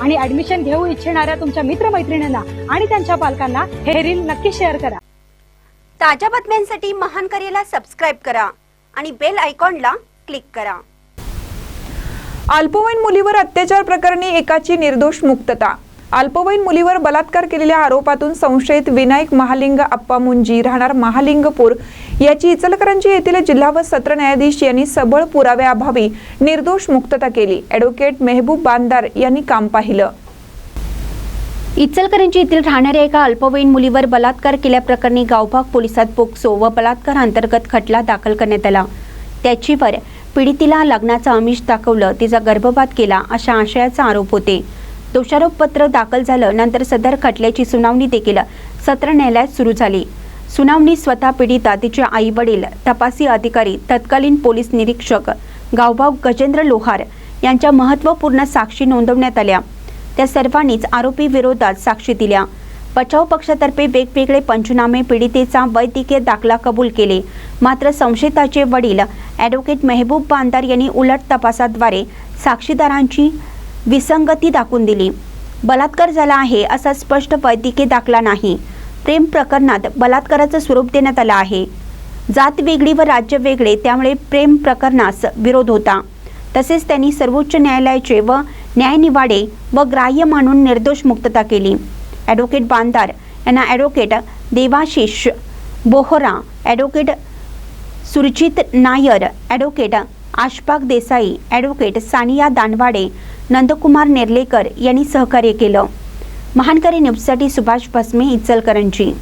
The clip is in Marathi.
आणि ऍडमिशन घेऊ इच्छिणाऱ्या तुमच्या मित्रमैत्रिणींना आणि त्यांच्या पालकांना हे रील नक्की शेअर करा. ताज्या बातम्यांसाठी महान करेला सबस्क्राईब करा आणि बेल आयकॉनला क्लिक करा. अल्पवयीन मुलीवर अत्याचार प्रकरणी एकाची निर्दोष मुक्तता अल्पवयीन मुलीवर बलात्कार केलेल्या आरोपातून संशयित विनायक महालिंग अप्पा मुंजी राहणार महालिंगपूर याची इचलकरंजी येथील जिल्हा व सत्र न्यायाधीश यांनी सबळ पुराव्याअभावी निर्दोष मुक्तता केली. ॲडव्होकेट मेहबूब बांदार यांनी काम पाहिलं. इचलकरंजी येथील राहणाऱ्या एका अल्पवयीन मुलीवर बलात्कार केल्याप्रकरणी गावभाग पोलिसात पोक्सो व बलात्कार अंतर्गत खटला दाखल करण्यात आला. त्याचीवर पीडितीला लग्नाचं आमिष दाखवलं. तिचा गर्भपात केला अशा आशयाचा आरोप होते. दोषारोपपत्र दाखल झालं नंतर सदर खटल्याची सुनावणी देखील सत्र न्यायालयात सुरू झाली. सुनावणी स्वतः पीडिता तिचे आई वडील तपासी अधिकारी तत्कालीन पोलीस निरीक्षक गावभाव गजेंद्र लोहार यांच्या महत्त्वपूर्ण साक्षी नोंदवण्यात आल्या. त्या सर्वांनीच आरोपी विरोधात साक्षी दिल्या. बचाव पक्षातर्फे वेगवेगळे पंचनामे पीडितेचा वैद्यकीय दाखला कबूल केले. मात्र संशयिताचे वडील ॲडव्होकेट मेहबूब बांदार यांनी उलट तपासाद्वारे साक्षीदारांची विसंगती दाखवून दिली. बलात्कार झाला आहे असा स्पष्ट वैद्यकीय दाखला नाही. प्रेम प्रकरणात बलात्काराचं स्वरूप देण्यात आलं आहे. जात वेगळी व राज्य वेगळे त्यामुळे प्रेम प्रकरणास विरोध होता. तसेच त्यांनी सर्वोच्च न्यायालयाचे व न्यायनिवाडे व ग्राह्य मानून निर्दोष मुक्तता केली. ॲडव्होकेट बांदार यांना advocate Devashish Bohra advocate Surjit Nair advocate Ashpak Desai advocate Sania Danwade Nandkumar Nerlekar यांनी सहकार्य केलं. महानकरी न्यूजसाठी सुभाष भस्मे इचलकरंजी.